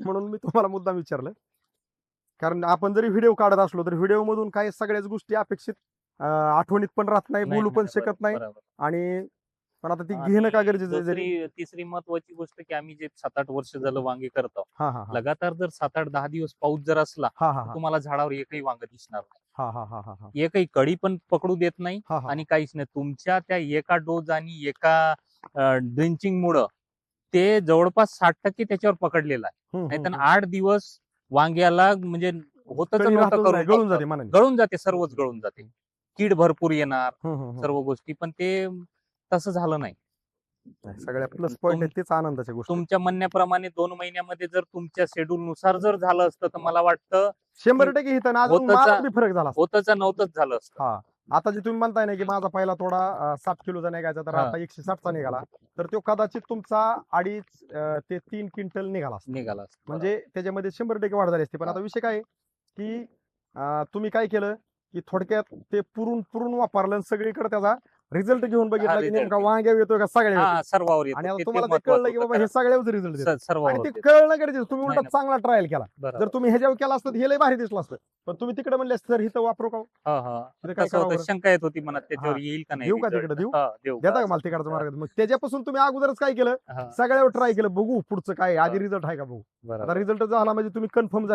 म्हणून मी तुम्हाला मुद्दा विचारलं कारण आपण जरी व्हिडिओ काढत असलो तर व्हिडिओ मधून काही सगळ्याच गोष्टी अपेक्षित आठवणीत पण राहत नाही बोलू पण शकत नाही. आणि पण आता ती घेणं का गरजेचं तिसरी महत्वाची गोष्ट की आम्ही जे सात आठ वर्ष झालं वांगे करतो लगातार जर सात आठ दहा दिवस पाऊस जर असला तुम्हाला झाडावर एकही वांग दिसणार नाही. एकही कळी पण पकडू देत नाही आणि काहीच नाही. तुमच्या त्या एका डोज आणि एका ड्रिंचिंग मुळे ते जवळपास साठ टक्के त्याच्यावर पकडलेलं आहे. नाहीतर आठ दिवस वांग्याला म्हणजे होतच करून गळून जाते. गळून जाते सर्वच गळून जाते. कीड भरपूर येणार. सर्व गोष्टी पण ते तसं झालं नाही. सगळ्या प्लस पॉईंट आहेत तेच आनंदाच्या गोष्टी. तुमच्या म्हणण्याप्रमाणे दोन महिन्यामध्ये जर तुमच्या शेड्यूल नुसार जर झालं असतं तर मला वाटतं शंभर टक्के होतच नव्हतंच झालं असतं. आता जे तुम्ही म्हणताय ना की माझा पहिला थोडा अं, साठ किलोचा निघायचा तर हा. आता एकशे साठचा निघाला तर तो कदाचित तुमचा अडीच अं, ते तीन क्विंटल निघाला असता. निघाला असतं. म्हणजे त्याच्यामध्ये शंभर टक्के वाढ झाली असते पण आता विषय काय आहे की अं, तुम्ही काय केलं की थोडक्यात ते पुरून पुरून वापरलं आणि सगळीकडे त्याचा रिझल्ट घेऊन बघितला की नेमका वांग्या येतोय का सगळ्या सर्वावर येतं. आणि आता तुम्हाला ते कळलं की बाबा हे रिझल्ट आणि ते येतं. कळणं गरजेचं तुम्ही उलटा. चांगला ट्रायल केला. जर तुम्ही ह्याच्यावर केला असतं तर हे लय भारी दिसलं असतं पण तुम्ही तिकडे म्हणले सर इथं वापरू का हा? शंका येत होती मनात त्याच्यावर. येईल का नाही देऊ का? तिकडे देऊ? देता का? मला तिकडचा. मार्ग मग त्याच्यापासून तुम्ही अगोदरच काय केलं सगळ्यावर ट्राय केलं बघू पुढचं काय. आधी. रिझल्ट आहे का बघू. आता रिझल्ट झाला म्हणजे तुम्ही कन्फर्म झाले